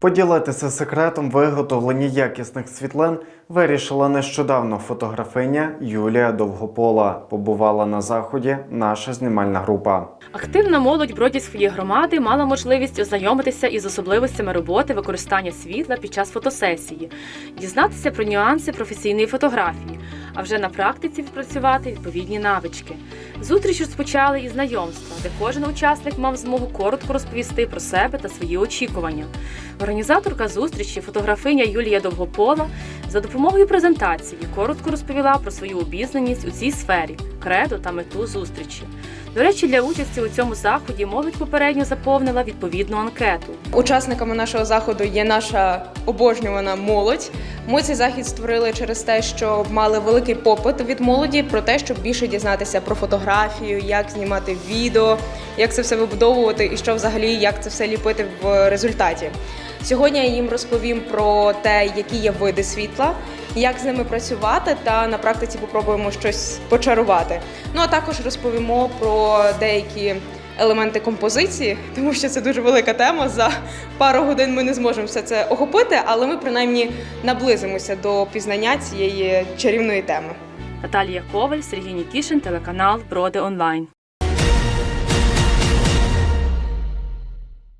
Поділитися секретом виготовлення якісних світлин вирішила нещодавно фотографиня Юлія Довгопола. Побувала на заході наша знімальна група. Активна молодь Бродівської громади мала можливість ознайомитися із особливостями роботи використання світла під час фотосесії, дізнатися про нюанси професійної фотографії, а вже на практиці відпрацювати відповідні навички. Зустріч розпочали із знайомства, де кожен учасник мав змогу коротко розповісти про себе та свої очікування. Організаторка зустрічі, фотографиня Юлія Довгопола, за допомогою презентації коротко розповіла про свою обізнаність у цій сфері, кредо та мету зустрічі. До речі, для участі у цьому заході молодь попередньо заповнила відповідну анкету. Учасниками нашого заходу є наша обожнювана молодь. Ми цей захід створили через те, що мали великий попит від молоді про те, щоб більше дізнатися про фотографію, як знімати відео, як це все вибудовувати і що взагалі як це все ліпити в результаті. Сьогодні я їм розповім про те, які є види світла, як з ними працювати, та на практиці попробуємо щось почарувати. Ну а також розповімо про деякі елементи композиції, тому що це дуже велика тема. За пару годин ми не зможемо все це охопити, але ми принаймні наблизимося до пізнання цієї чарівної теми. Наталія Коваль, Сергій Нікішин, телеканал Броди Онлайн.